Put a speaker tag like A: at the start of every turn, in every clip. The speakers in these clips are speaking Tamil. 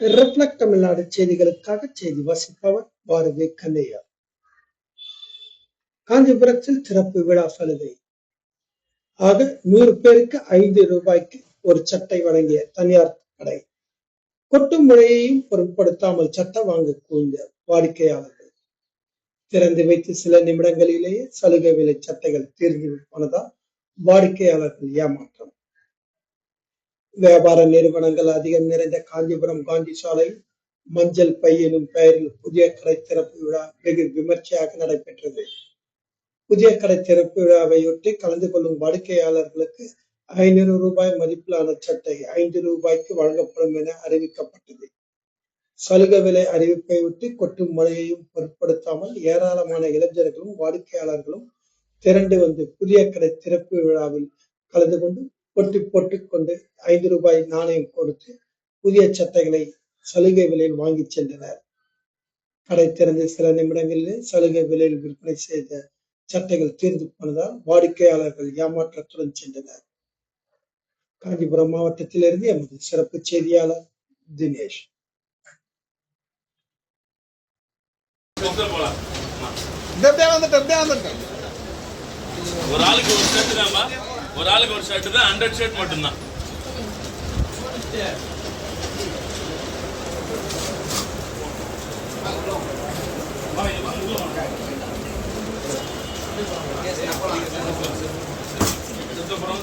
A: ரிஃப்ளெக்ட் தமிழ்நாடு செய்திகளுக்காக செய்தி வாசிப்பவர் பாரதி கந்தையா காஞ்சிபுரத்தில் சிறப்பு விழா சலுகை ஆக நூறு பேருக்கு ஐந்து ரூபாய்க்கு ஒரு சட்டை வழங்கிய தனியார் கடை. கொட்டும் முறையையும் பொருட்படுத்தாமல் சட்டை வாங்க கூழ்ந்த வாடிக்கையாளர்கள். திறந்து வைத்து சில நிமிடங்களிலேயே சலுகை விலை சட்டைகள் தீர்ந்து போனதால் வாடிக்கையாளர்கள் ஏமாற்றம். வியாபார நிறுவனங்கள் அதிகம் நிறைந்த காஞ்சிபுரம் காந்தி சாலை மஞ்சள் பை எனும் பெயரில் புதிய கடை திறப்பு விழா வெகு விமர்சையாக நடைபெற்றது. புதிய கடை திறப்பு விழாவையொட்டி கலந்து கொள்ளும் வாடிக்கையாளர்களுக்கு ஐநூறு ரூபாய் மதிப்பிலான சட்டை ஐந்து ரூபாய்க்கு வழங்கப்படும் என அறிவிக்கப்பட்டது. சலுகை விலை அறிவிப்பை ஒட்டி கொட்டும் மழையையும் பொருட்படுத்தாமல் ஏராளமான இளைஞர்களும் வாடிக்கையாளர்களும் திரண்டு வந்து புதிய கடை திறப்பு விழாவில் கலந்து கொண்டு பொட்டி போட்டுக் கொண்டு ஐந்து ரூபாய் நாணயம் கொடுத்து புதிய சட்டைகளை சலுகை விலையில் வாங்கி சென்றனர். கடை திறந்து சில நிமிடங்களிலே சலுகை விலையில் விற்பனை செய்த சட்டைகள் தீர்ந்து போனதால் வாடிக்கையாளர்கள் ஏமாற்றத்துடன் சென்றனர். காஞ்சிபுரம் மாவட்டத்திலிருந்து எமது சிறப்பு செய்தியாளர் தினேஷ்.
B: இப்படியே வந்துட்டு இப்படியே வந்துட்டு
C: ஒரு ஆளுக்கு ஒரு ஒரு ஆளுக்கு ஒரு ஷர்ட் தான் ஹண்ட்ரட் ஷர்ட் மட்டும்தான். சித்தப்புறம்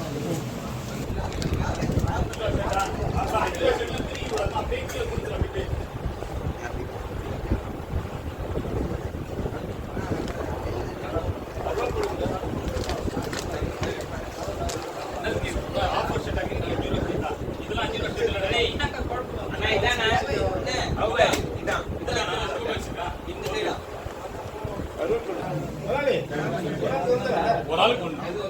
C: சித்தப்புறம் ஒரு ஆளுக்கு ஒன்று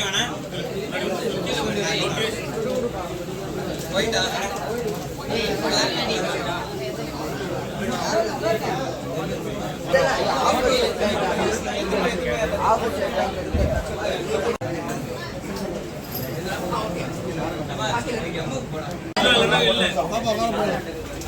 D: அண்ணா ஒயிட்டா